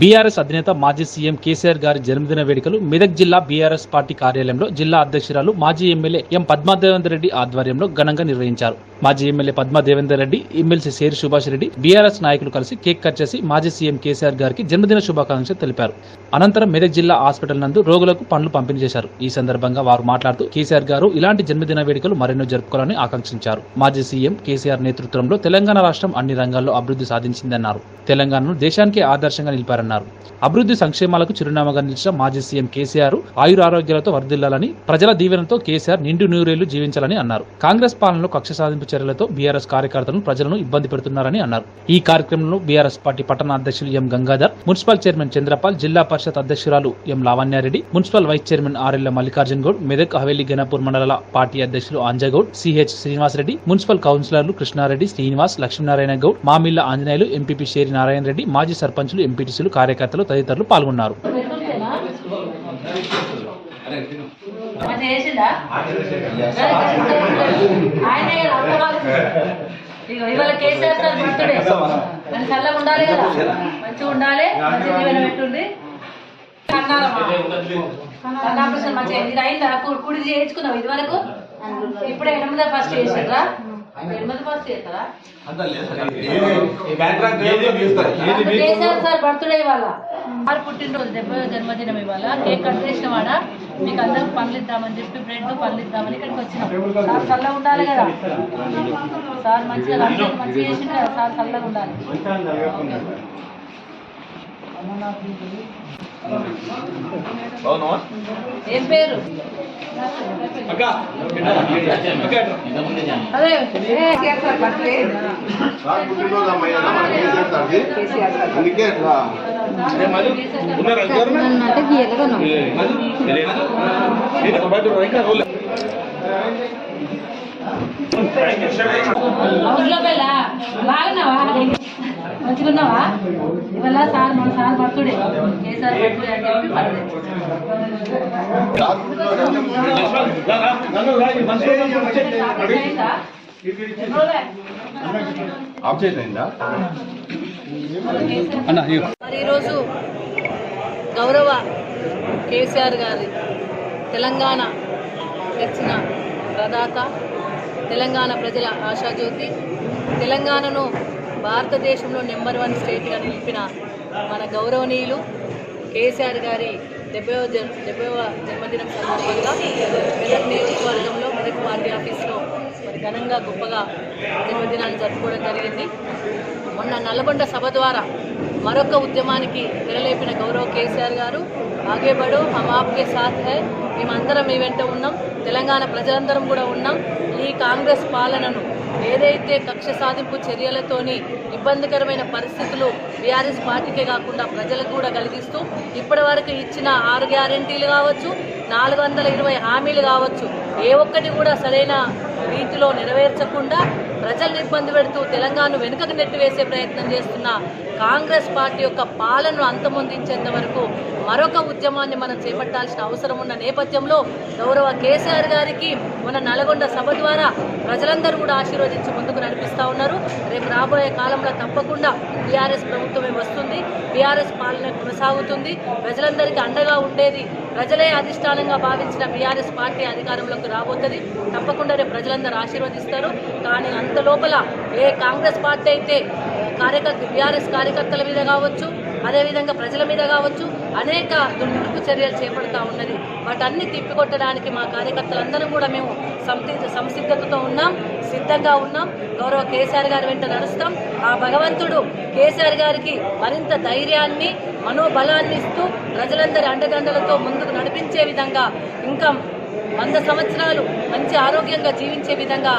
BRS అధినేత మాజీ CM KCR గారి జన్మదిన వేడుకలు మెదక్ జిల్లా బీఆర్ఎస్ పార్టీ కార్యాలయంలో జిల్లా అధ్యక్షురాలు మాజీ ఎమ్మెల్యే ఎం పద్మాదేవేంద్ర రెడ్డి ఆధ్వర్యంలో ఘనంగా నిర్వహించారు. మాజీ MLA Padma Devender Reddy MLC Seri Subhash Reddy BRS నాయకులు కలిసి కేక్ కట్ చేసి మాజీ సీఎం కేసీఆర్ గారికి జన్మదిన శుభాకాంక్షలు తెలిపారు. అనంతరం మెదక్ జిల్లా హాస్పిటల్ నందు రోగులకు పండ్లు పంపిణీ చేశారు. ఈ సందర్భంగా వారు మాట్లాడుతూ కేసీఆర్ గారు ఇలాంటి జన్మదిన వేడుకలు మరెన్నో జరుపుకోవాలని ఆకాంక్షించారు. మాజీ సీఎం కేసీఆర్ నేతృత్వంలో తెలంగాణ రాష్ట్రం అన్ని రంగాల్లో అభివృద్ధి సాధించిందన్నారు. తెలంగాణను దేశానికి ఆదర్శంగా నిలిపారన్నారు. అభివృద్ధి సంక్షేమాలకు చిరునామాగా నిలిచిన మాజీ సీఎం కేసీఆర్ ఆయుర ఆరోగ్యాలతో వర్ధిల్లాలని ప్రజల దీవెనతో కేసీఆర్ నిండు నూరేళ్ళు జీవించాలని అన్నారు. కాంగ్రెస్ పాలనలో కక్ష సాధింపు చర్యలతో బీఆర్ఎస్ కార్యకర్తలను ప్రజలను ఇబ్బంది పెడుతున్నారని అన్నారు. ఈ కార్యక్రమంలో బీఆర్ఎస్ పార్టీ పట్టణ అధ్యక్షులు M Gangadhar municipal chairman Chandrapal జిల్లా పరిషత్ అధ్యక్షురాలు M Lavanyareddy municipal vice chairman RL Mallikarjun Goud Medak Haveli Ganapur మండల పార్టీ అధ్యక్షులు అంజగౌడ్ సిహెచ్ శ్రీనివాసరెడ్డి మున్సిపల్ కౌన్సిలర్లు కృష్ణారెడ్డి శ్రీనివాస్ లక్ష్మీనారాయణ గౌడ్ మామిళ్ళ ఆంజనేయులు ఎంపీపీ షేరి నారాయణ రెడ్డి మాజీ సర్పంచులు ఎంపీటీసీలు కార్యకర్తలు తదితరులు పాల్గొన్నారు. ఇవాళ కేసీఆర్ సార్ బర్త్డే. మరి చల్లగా ఉండాలి కదా. మంచిగా ఉండాలి. మంచిగా దీవెన పెట్టుండి కన్నాలమ్మా కన్నా ఆపరేషన్ మంచిగా ఇది అయిందా? కుడి చేయించుకున్నావు ఇది వరకు? ఇప్పుడే ఎనిమిదో ఫస్ట్ చేసిండ్రా? ఎనిమిది ఫస్ట్ చేస్తారా? కేసీఆర్ సార్ బర్త్డే ఇవాళ. సార్ పుట్టినరోజు డెబ్బై జన్మదినం ఇవాళ. కేక్ కట్ చేసిన వాడ. మీకు అందరికి పనులు ఇద్దామని చెప్పి బ్రెడ్ పనులు ఇద్దామని ఇక్కడికి వచ్చినాం. సార్ చల్లగా ఉండాలి కదా. సార్ మంచిగా రంజాన్ మంచిగా కదా సార్ చల్లగా ఉండాలి. ఏం పేరు? అందుకే బాగున్నావా మంచిగా ఉన్నావా ఇవాళ సార్ మన సార్ బర్త్డే కేసీఆర్ బర్త్డే అని చెప్పి పర్లేదు మరి ఈరోజు గౌరవ కేసీఆర్ గారి తెలంగాణ తెచ్చిన ప్రదాత తెలంగాణ ప్రజల ఆశాజ్యోతి తెలంగాణను భారతదేశంలో నెంబర్ వన్ స్టేట్గా నిలిపిన మన గౌరవనీయులు కేసీఆర్ గారి డెబ్బైవ జన్ డెబ్బైవ జన్మదినం సందర్భంగా మెదక్ నియోజకవర్గంలో మెదక్ పార్టీ ఆఫీస్లో ఘనంగా గొప్పగా జన్మదినాన్ని జరుపుకోవడం జరిగింది. మొన్న నల్లగొండ సభ ద్వారా మరొక ఉద్యమానికి తెరలేపిన గౌరవ్ కేసీఆర్ గారు ఆగే బడో హమ్ ఆప్కే సాత్ హై మేమందరం మీ వెంట ఉన్నాం తెలంగాణ ప్రజలందరం కూడా ఉన్నాం ఈ కాంగ్రెస్ పాలనను ఏదైతే కక్ష సాధింపు చర్యలతోని ఇబ్బందికరమైన పరిస్థితులు బీఆర్ఎస్ పార్టీకే కాకుండా ప్రజలకు కూడా కలిగిస్తూ ఇప్పటివరకు ఇచ్చిన ఆరు గ్యారెంటీలు కావచ్చు నాలుగు వందల ఇరవై హామీలు కావచ్చు ఏ ఒక్కటి కూడా సరైన వీటిలో నెరవేర్చకుండా ప్రజల్ని ఇబ్బంది పెడుతూ తెలంగాణను వెనుకకు నెట్టివేసే ప్రయత్నం చేస్తున్న కాంగ్రెస్ పార్టీ యొక్క పాలనను అంతమొందించేంత వరకు మరొక ఉద్యమాన్ని మనం చేపట్టాల్సిన అవసరం ఉన్న నేపథ్యంలో గౌరవ కేసీఆర్ గారికి మన నల్గొండ సభ ద్వారా ప్రజలందరూ కూడా ఆశీర్వదించి ముందుకు నడిపిస్తా ఉన్నారు. రేపు రాబోయే కాలంలో తప్పకుండా బీఆర్ఎస్ ప్రభుత్వమే వస్తుంది. బీఆర్ఎస్ పాలన కొనసాగుతుంది. ప్రజలందరికీ అండగా ఉండేది ప్రజలే అధిష్టానంగా భావించిన బీఆర్ఎస్ పార్టీ అధికారంలోకి రాబోతుంది. తప్పకుండా రేపు ప్రజలందరూ ఆశీర్వదిస్తారు. కానీ అంత లోపల ఏ కాంగ్రెస్ పార్టీ అయితే కార్యకర్త బీఆర్ఎస్ కార్యకర్తల మీద కావచ్చు అదేవిధంగా ప్రజల మీద కావచ్చు అనేక దుర్ముఖ చర్యలు చేపడుతూ ఉన్నది. వాటన్ని తిప్పికొట్టడానికి మా కార్యకర్తలందరూ కూడా మేము సంసిద్ధ సంసిద్ధతతో ఉన్నాం సిద్ధంగా ఉన్నాం. గౌరవ కేసీఆర్ గారి వెంట నడుస్తాం. ఆ భగవంతుడు కేసీఆర్ గారికి మరింత ధైర్యాన్ని మనోబలాన్ని ఇస్తూ ప్రజలందరి అండదండలతో ముందుకు నడిపించే విధంగా ఇంకా వంద సంవత్సరాలు మంచి ఆరోగ్యంగా జీవించే విధంగా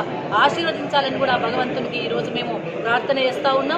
ఆశీర్వదించాలని కూడా భగవంతునికి ఈరోజు మేము ప్రార్థన చేస్తూ ఉన్నాం.